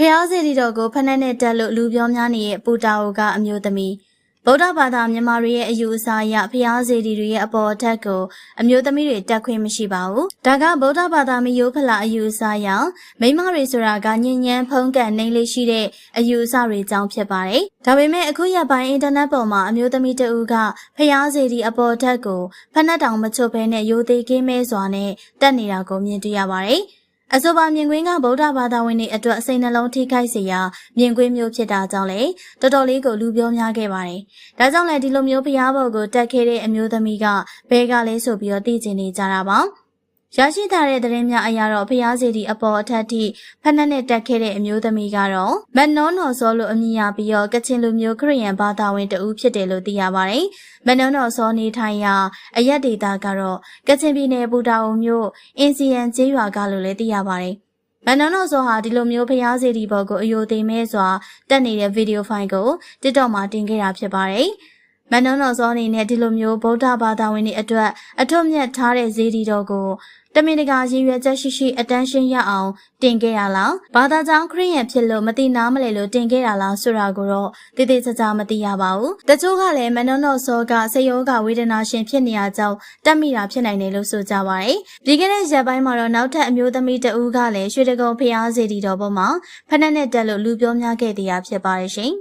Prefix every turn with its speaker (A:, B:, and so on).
A: ဖျားစီတီတော်ကိုဖနက်နဲ့တက်လို့လူပြောများနေတဲ့ပူတာအိုကအမျိုးသမီးဗုဒ္ဓဘာသာမြန်မာတွေရဲ့အယူအဆအရဖျားစီတီတွေရဲ့အပေါ်အထက်ကိုအမျိုးသမီးတွေတက်ခွင့်မရှိပါဘူး။ဒါကဗုဒ္ဓဘာသာမယိုးဖလာအယူအဆအရမိန်းမတွေဆိုတာကညဉ့်ညမ်းဖုံးကန်နေလေးရှိတဲ့အယူအဆတွေကြောင့်ဖြစ်ပါတယ်။ဒါပေမဲ့အခုရက်ပိုင်းအင်တာနက်ပေါ်မှာအမျိုးသမီးတဦးကဖျားစီတီအပေါ်အထက်ကိုဖနက်တောင်မချွတ်ဘဲနဲ့ရိုသေကင်းမဲစွာနဲ့တက်နေတာကိုမြင်တွေ့ရပါတယ်။ အဆိုပါမြင်ကွင်းကဗုဒ္ဓဘာသာဝင်တွေအတွက်စိတ်နှလုံးထိခိုက်စေရာမြင်ကွင်းမျိုးဖြစ်တာကြောင့်လေတော်တော်လေးကိုလူပြောများခဲ့ပါတယ်။ဒါကြောင့်လည်းဒီလိုမျိုးဖျားဘော်ကိုတက်ခဲ့တဲ့အမျိုးသမီးကဘဲကလဲဆိုပြီးတော့တည်ကျင်နေကြတာပါ။ ရရှိထားတဲ့သတင်းများအရတော့ဖျားစီတီအပေါ်အထက်ထိဖက်နှက်နဲ့တက်ခဲ့တဲ့အမျိုးသမီးကတော့မတ်နောနော်စောလို့အမည်ရပြီးတော့ကချင်လူမျိုးခရစ်ယာန်ဘာသာဝင်တဦးဖြစ်တယ်လို့သိရပါတယ်။မတ်နောနော်စောနေထိုင်ရာအရက်ဒေတာကတော့ကချင်ပြည်နယ်ပူတာအုံမြို့အင်စီယန်ကျေးရွာကလို့လည်းသိရပါတယ်။မန်နန်တော်ဆိုဟာဒီလိုမျိုးဖျားစီတီဘော်ကိုအယိုသိမ်းမဲစွာတက်နေတဲ့ဗီဒီယိုဖိုင်ကို TikTok မှာတင်ခဲ့တာဖြစ်ပါတယ်။ မန်နန်တော်စောအနေနဲ့ဒီလိုမျိုးဗုဒ္ဓဘာသာဝင်တွေအတွက်အထွတ်မြတ်ထားတဲ့ဇေဒီတော်ကိုတမင်တကာရည်ရွယ်ချက်ရှိရှိအတန်းရှင်းရအောင်တင်ခဲ့ရလားဘာသာကြောင့်ခရစ်ယာန်ဖြစ်လို့မတိနားမလဲလို့တင်ခဲ့တာလားဆိုတာကိုတော့တည်တည်ချာချာမသိရပါဘူးတချို့ကလည်းမန်နန်တော်စောကစေယောဂဝေဒနာရှင်ဖြစ်နေရကြောင်းတက်မိတာဖြစ်နိုင်တယ်လို့ဆိုကြပါတယ်ပြီးခဲ့တဲ့ရက်ပိုင်းမှာတော့နောက်ထပ်အမျိုးသမီးတဦးကလည်းရွှေတကုံဖျားစေတီတော်ပေါ်မှာဖနက်နဲ့တက်လို့လူပြောများခဲ့တရားဖြစ်ပါတယ်ရှင်